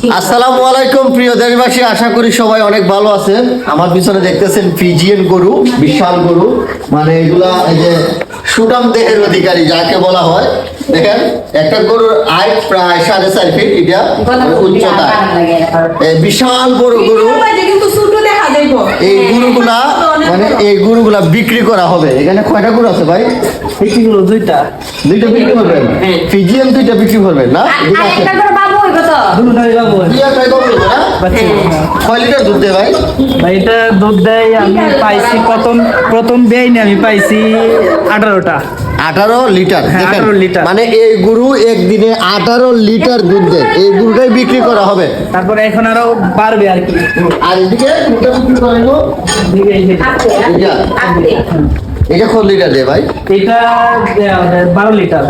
আসসালামু আলাইকুম প্রিয় দেশবাসী। আশা করি সবাই অনেক ভালো আছেন। আমার পিছনে দেখতেছেন ফিজিয়ান গরু বিশাল গরু। মানে এগুলা এই যে সুটাম দেহের অধিকারী যাকে বলা হয়। দেখেন একটা গরুর আয় প্রায় সাড়ে চার ফিট এটা উচ্চতা। বিশাল বড় গরু। এই গরুগুলা মানে এই গরুগুলা বিক্রি করা হবে। এখানে কয়টা গরু আছে ভাই? এগুলো দুইটা। দুইটা বিক্রি করবেন? ফিজিয়ান দুইটা বিক্রি করবেন না? বাবু। কয় কয় লিটার দুধ দেয় ভাই? ভাই এটা দুধ দেয় আমি পাইছি প্রথম প্রথম বেআইনি আমি পাইছি আঠারোটা। আঠারো লিটার হ্যাঁ, দেখেন। 18 লিটার। মানে এই গরু একদিনে আঠারো লিটার দুধ দেয়। এই গরুটাই বিক্রি করা হবে। তারপরে এখন আরও বাড়বে আর কি। আর এদিকে বিক্রি এটা কত লিটার দেয় ভাই? এটা বারো লিটার।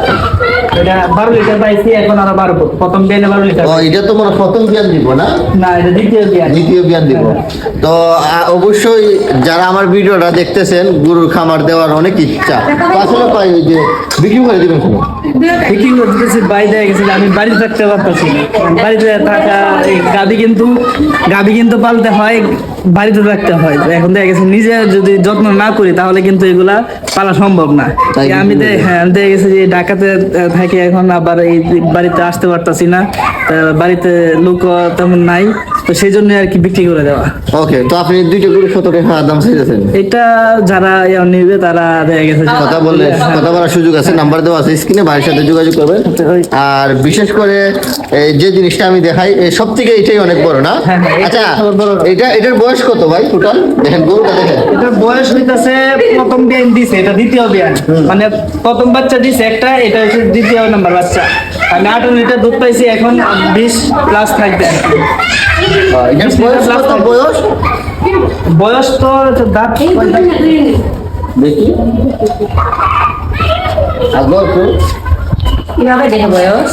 এটা বারো লিটার পাইছি এখন আরও বারো প্রথম বারো লিটার। ও এটা তোমার প্রথম বিয়ান দিব না? না এটা দ্বিতীয় দ্বিতীয় বিয়ান দিব। তো অবশ্যই যারা আমার ভিডিওটা দেখতেছেন গরুর খামার দেওয়ার অনেক ইচ্ছা। আসলে পাই ওই যে বিক্রি করে দিবেন কোনো? বিক্রি করতেছি বাইরে গেছিল আমি বাড়িতে থাকতে পারতেছি। বাড়িতে থাকা গাবি কিন্তু গাবি কিন্তু পালতে হয় বাড়িতে থাকতে হয়। এখন দেখা গেছে নিজে যদি যত্ন না করি তাহলে কিন্তু এগুলা পালা সম্ভব না। আমি হ্যাঁ দেখা গেছে যে ঢাকাতে থাকি এখন আবার এই বাড়িতে আসতে পারতাছি না। বাড়িতে লোক তেমন নাই। তো সেই জন্য আর কি বিক্রি করে দেওয়া। ওকে তো আপনি দুইটা গরু কত টাকা দাম চাইতেছেন? এটা যারা ইয়া নিবে তারা দেখা গেছে কথা বললে। কথা বলার সুযোগ আছে নাম্বার দেওয়া আছে স্ক্রিনে ভাইয়ের সাথে যোগাযোগ করবেন। আর বিশেষ করে এই যে জিনিসটা আমি দেখাই সব থেকে এটাই অনেক বড় না? হ্যাঁ, হ্যাঁ, আচ্ছা এটা এটার বয়স কত ভাই টোটাল দেখেন গরুটা দেখেন। এটার বয়স হইতাছে প্রথম বিয়ান দিছে এটা দ্বিতীয় বিয়ান। মানে প্রথম বাচ্চা দিছে একটা এটা হচ্ছে দ্বিতীয় নাম্বার বাচ্চা। আমি আঠারো লিটার দুধ পাইছি এখন বিশ প্লাস থাকবে বয়স বয়স? বয়স তো দাঁত দেখি। আগর তো কীভাবে দেখে বয়স?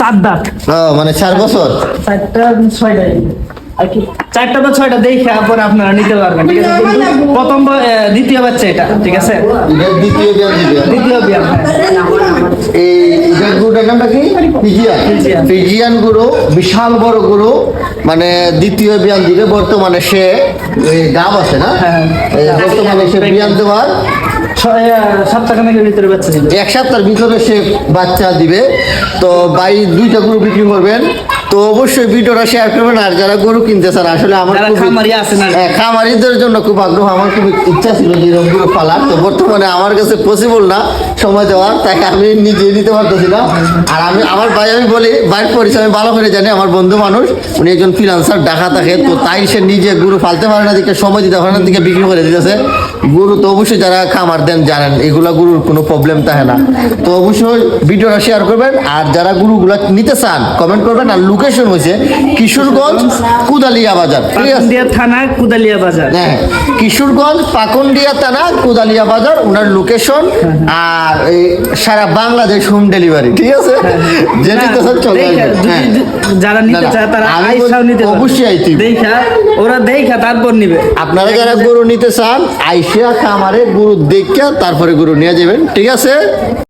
চার দাঁত। মানে চার বছর? চারটা ছয়টা। আর কি? চারটা বা ছয়টা দেখে পরে আপনারা নিতে পারবেন ঠিক আছে? প্রথম দ্বিতীয় বাচ্চা এটা ঠিক আছে? দ্বিতীয় দ্বিতীয় বিয়ান হ্যাঁ। এই এটার নামটা কি? ফিজিয়ান। ফিজিয়ান। ফিজিয়ান বিশাল বড় গরু মানে দ্বিতীয় বিয়ান দিবে বর্তমানে সে গাব আছে না? হ্যাঁ। বর্তমানে সে বিয়ান দেওয়ার ভিতরে বাচ্চা এক সপ্তাহের ভিতরে সে বাচ্চা দিবে। তো বাই দুইটা গরু বিক্রি করবেন। তো অবশ্যই ভিডিওটা শেয়ার করবেন আর যারা গরু কিনতে চান আসলে আমার। হ্যাঁ, খামারিদের জন্য খুব আগ্রহ আমার খুব ইচ্ছা ছিল যে এরকম গরু পালার তো বর্তমানে আমার কাছে পসিবল না সময় দেওয়ার তাকে আমি নিজে নিতে পারতেছি না আর আমি আমার ভাই আমি বলি বাইরের পরিচয় আমি ভালো করে জানি আমার বন্ধু মানুষ উনি একজন ফ্রিলান্সার ডাকা থাকে তো তাই সে নিজে গরু ফালতে পারে না দিকে সময় দিতে পারে না দিকে বিক্রি করে দিতেছে গরু তো অবশ্যই যারা খামার দেন জানেন এগুলা গরুর কোনো প্রবলেম থাকে না। তো অবশ্যই ভিডিওটা শেয়ার করবেন আর যারা গরুগুলা নিতে চান কমেন্ট করবেন আর লোকেশন হয়েছে কিশোরগঞ্জ কুদালিয়া বাজার। থানা কুদালিয়া বাজার। হ্যাঁ। কিশোরগঞ্জ পাকুন্ডিয়া তারা কুদালিয়া বাজার ওনার লোকেশন আর সারা বাংলাদেশ হোম ডেলিভারি ঠিক আছে? যেটি তো চলে হ্যাঁ। যারা নিতে চায় তারা আইসাও নিতে অবশ্যই আইতি। দেখা ওরা দেখা তারপর নিবে। আপনারা যারা গরু নিতে চান আইসা খামারে গরু দেখা তারপরে গরু নিয়ে যাবেন। ঠিক আছে?